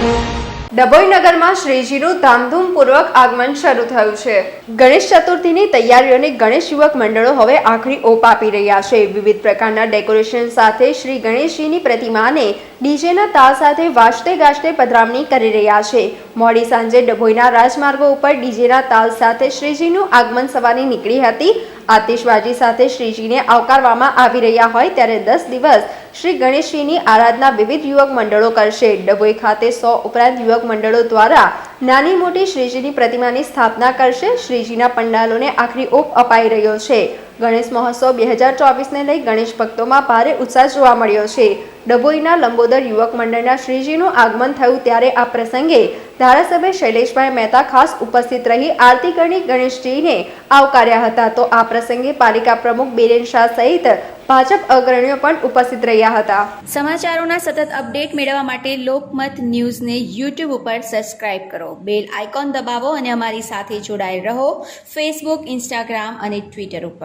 ડભોઈ નગરમાં શ્રીજીનું ધામધૂમપૂર્વક આગમન શરૂ થયું છે. ગણેશ ચતુર્થીની તૈયારીઓને ગણેશ યુવક મંડળો હવે આખરી ઓપ આપી રહ્યા છે. વિવિધ પ્રકારના ડેકોરેશન સાથે શ્રી ગણેશજીની પ્રતિમાને ડીજેના તાલ સાથે વાજતે ગાજતે પધરામણી કરી રહ્યા છે. મોડી સાંજે ડભોઈના રાજમાર્ગો ઉપર ડીજેના તાલ સાથે શ્રીજીનું આગમન સવારી નીકળી હતી. આતિશબાજી સાથે શ્રીજીને આવકારવામાં આવી રહ્યા હોય ત્યારે દસ દિવસ શ્રી ગણેશજીની આરાધના વિવિધ યુવક મંડળો કરશે. ડભોઈ ખાતે સો ઉપરાંત યુવક મંડળો દ્વારા નાની મોટી શ્રીજીની પ્રતિમાની સ્થાપના કરશે. શ્રીજીના પંડાલોને આખરી ઓપ અપાઈ રહ્યો છે. ગણેશ મહોત્સવ બે હજાર ચોવીસને લઈ ગણેશ ભક્તોમાં ભારે ઉત્સાહ જોવા મળ્યો છે. ડભોઈના લંબોદર યુવક મંડળના શ્રીજીનું આગમન થયું ત્યારે આ પ્રસંગે ધારાસભ્ય શૈલેષભાઈ મહેતા ખાસ ઉપસ્થિત રહી આરતી કરી ગણેશજીને આવકાર્યા હતા. તો આ પ્રસંગે પાલિકા પ્રમુખ બિરેન શાહ સહિત ભાજપ અગ્રણીઓ પણ ઉપસ્થિત રહ્યા હતા. સમાચારોના સતત અપડેટ મેળવવા માટે લોકમત ન્યૂઝને યુટ્યુબ ઉપર સબસ્ક્રાઇબ કરો. બેલ આઇકોન દબાવો અને અમારી સાથે જોડાયેલ રહો. ફેસબુક, ઇન્સ્ટાગ્રામ અને ટ્વિટર ઉપર.